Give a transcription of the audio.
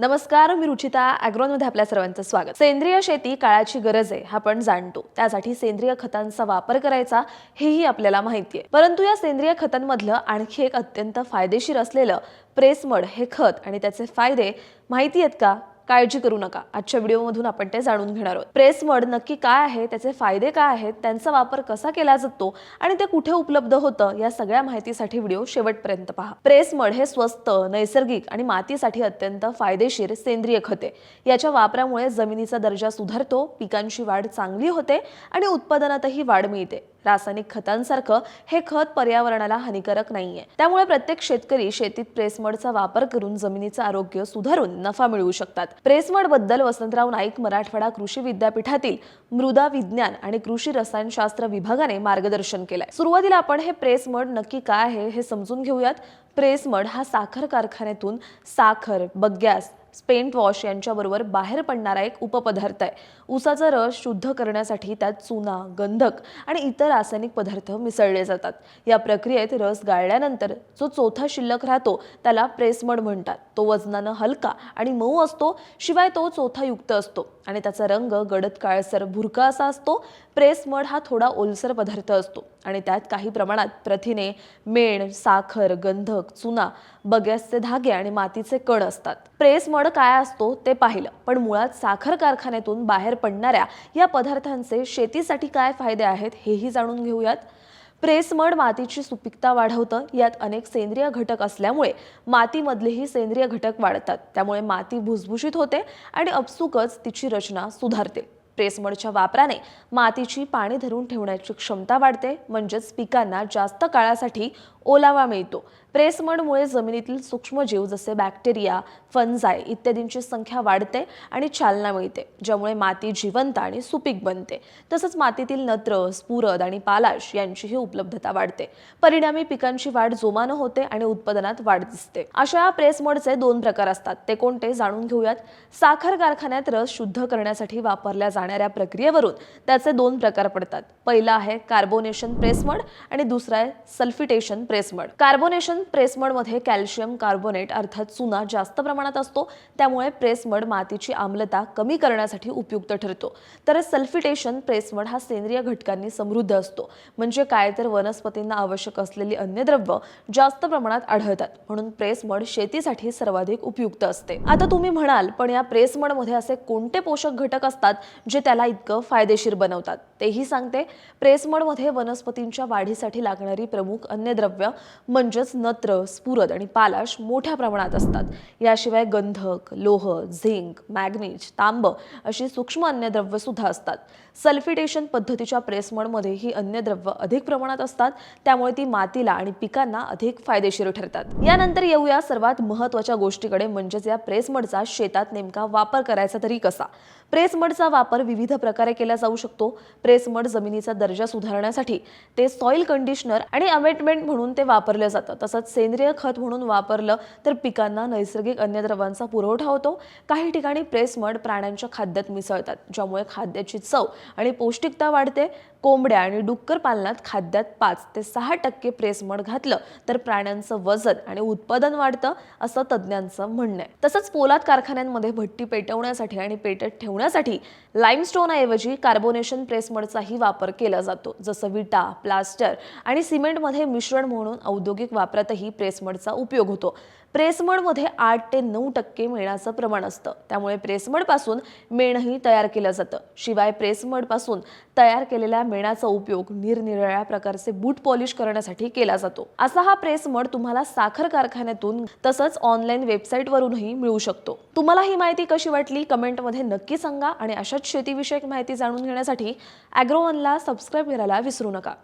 नमस्कार मी रुचिता ॲग्रोनमध्ये आपल्या सर्वांचं स्वागत. सेंद्रिय शेती काळाची गरज आहे हा आपण जाणतो. त्यासाठी सेंद्रिय खतांचा वापर करायचा हेही आपल्याला माहिती आहे. परंतु या सेंद्रिय खतांमधलं आणखी एक अत्यंत फायदेशीर असलेलं प्रेसमड हे खत आणि त्याचे फायदे माहिती आहेत का? काळजी करू नका. आजच्या व्हिडिओमधून आपण ते जाणून घेणार आहोत. प्रेसमड नक्की काय आहे? त्याचे फायदे काय आहेत? त्यांचा वापर कसा केला जातो? आणि ते कुठे उपलब्ध होतं? या सगळ्या माहितीसाठी व्हिडिओ शेवटपर्यंत पहा. प्रेस मड हे स्वस्त नैसर्गिक आणि मातीसाठी अत्यंत फायदेशीर सेंद्रिय खते. याच्या वापरामुळे जमिनीचा दर्जा सुधारतो पिकांची वाढ चांगली होते आणि उत्पादनातही वाढ मिळते. रासायनिक खतांसारखं हे खत पर्यावरणाला हानिकारक नाहीये. त्यामुळे प्रत्येक शेतकरी शेतीत प्रेसमडचा वापर करून जमिनीचं आरोग्य सुधारून नफा मिळवू शकतात. प्रेसमडबद्दल वसंतराव नाईक मराठवाडा कृषी विद्यापीठातील मृदा विज्ञान आणि कृषी रसायनशास्त्र विभागाने मार्गदर्शन केलंय. सुरुवातीला आपण हे प्रेसमड नक्की काय आहे हे समजून घेऊयात. प्रेसमड हा साखर कारखान्यातून साखर बग्यास स्पेंट वॉश यांच्याबरोबर बाहेर पडणारा एक उपपदार्थ आहे. ऊसाचा रस शुद्ध करण्यासाठी त्यात चुना गंधक आणि इतर रासायनिक पदार्थ मिसळले जातात. या प्रक्रियेत रस गाळल्यानंतर जो चौथा शिल्लक राहतो त्याला प्रेसमड म्हणतात. तो वजनानं हलका आणि मऊ असतो शिवाय तो चौथा युक्त असतो आणि त्याचा रंग गडद काळसर भुरका असा असतो. प्रेसमड हा थोडा ओलसर पदार्थ असतो आणि त्यात काही प्रमाणात प्रथिने मेण साखर गंधक चुना बग्यासचे धागे आणि मातीचे कण असतात. प्रेसमड काय असतो ते पाहिलं. पण मुळात साखर कारखान्यातून बाहेर पडणाऱ्या या पदार्थांचे शेतीसाठी काय फायदे आहेत हेही जाणून घेऊयात. प्रेसमड मातीची सुपीकता वाढवतं. यात अनेक सेंद्रिय घटक असल्यामुळे मातीमधलेही सेंद्रिय घटक वाढतात. त्यामुळे माती भुसभुशीत होते आणि अपसुकच तिची रचना सुधारते. प्रेसमडच्या वापराने मातीची पाणी धरून ठेवण्याची क्षमता वाढते. म्हणजेच पिकांना जास्त काळासाठी ओलावा मिळतो. प्रेसमडमुळे जमिनीतील सूक्ष्मजीव जसे बॅक्टेरिया फंजाय इत्यादींची संख्या वाढते आणि चालना मिळते ज्यामुळे माती जिवंत आणि सुपीक बनते. तसंच मातीतील नत्र स्फुरद आणि पालाश यांचीही उपलब्धता वाढते. परिणामी पिकांची वाढ जोमानं होते आणि उत्पादनात वाढ दिसते. अशा प्रेसमडचे दोन प्रकार असतात. ते कोणते जाणून घेऊयात. साखर कारखान्यात रस शुद्ध करण्यासाठी वापरल्या जाणाऱ्या प्रक्रियेवरून त्याचे दोन प्रकार पडतात. पहिला आहे कार्बोनेशन प्रेसमड आणि दुसरा आहे सल्फिटेशन प्रेसमड कार्बोनेशन प्रेसमडमध्ये कॅल्शियम कार्बोनेट अर्थात चुना जास्त प्रमाणात असतो त्यामुळे प्रेसमड मातीची आम्लता कमी करण्यासाठी उपयुक्त ठरतो. तर सल्फिटेशन प्रेसमड हा सेंद्रिय घटकांनी समृद्ध असतो. म्हणजे काय तर वनस्पतींना आवश्यक असलेली अन्नद्रव्य जास्त प्रमाणात आढळतात म्हणून प्रेसमड शेतीसाठी सर्वाधिक उपयुक्त असते. आता तुम्ही म्हणाल पण या प्रेसमडमध्ये असे कोणते पोषक घटक असतात जे त्याला इतकं फायदेशीर बनवतात? तेही सांगते. प्रेसमडमध्ये वनस्पतींच्या वाढीसाठी लागणारी प्रमुख अन्नद्रव्य म्हणजेच नत्र स्फुरद आणि पालाश मोठ्या प्रमाणात असतात. याशिवाय गंधक लोह झिंक मॅग्नीज तांब अशी सूक्ष्म अन्नद्रव्य सुद्धा असतात. सल्फिटेशन पद्धतीच्या प्रेसमडमध्ये ही अन्नद्रव्य अधिक प्रमाणात असतात त्यामुळे ती मातीला आणि पिकांना अधिक फायदेशीर ठरतात. यानंतर येऊया सर्वात महत्त्वाच्या गोष्टीकडे म्हणजेच या प्रेसमडचा शेतात नेमका वापर करायचा तरी कसा? प्रेसमडचा वापर विविध प्रकारे केला जाऊ शकतो. प्रेसमड जमिनीचा दर्जा सुधारण्यासाठी ते सॉइल कंडिशनर आणि अमेटमेंट म्हणून ते वापरलं जातं. तसंच सेंद्रिय खत म्हणून वापरलं तर पिकांना नैसर्गिक अन्नद्रव्यांचा पुरवठा होतो. काही ठिकाणी प्रेसमड प्राण्यांच्या खाद्यात मिसळतात ज्यामुळे खाद्याची चव आणि पौष्टिकता वाढते. कोंबड्या आणि डुक्कर पालनात खाद्यात पाच ते सहा टक्के प्रेसमड घातलं तर प्राण्यांचं वजन आणि उत्पादन वाढतं असं तज्ज्ञांचं म्हणणं आहे. तसंच पोलाद कारखान्यांमध्ये भट्टी पेटवण्यासाठी आणि पेटत ठेवण्यासाठी लाईमस्टोनऐवजी कार्बोनेशन प्रेसमडचाही वापर केला जातो जसं विटा प्लास्टर आणि सिमेंटमध्ये मिश्रण म्हणून औद्योगिक वापरातही प्रेसमडचा उपयोग होतो. प्रेसमडमध्ये आठ ते नऊ टक्के मेणाचं प्रमाण असतं. त्यामुळे प्रेसमडपासून मेणही तयार केलं जातं. शिवाय प्रेसमडपासून तयार केलेल्या मेणाचा उपयोग निरनिराळ्या प्रकारचे बूट पॉलिश करण्यासाठी केला जातो. असा हा प्रेस मड तुम्हाला साखर कारखान्यातून तसंच ऑनलाईन वेबसाईटवरूनही मिळू शकतो. तुम्हाला ही माहिती कशी वाटली कमेंटमध्ये नक्की सांगा आणि अशाच शेतीविषयक माहिती जाणून घेण्यासाठी अॅग्रोवनला सबस्क्राईब करायला विसरू नका.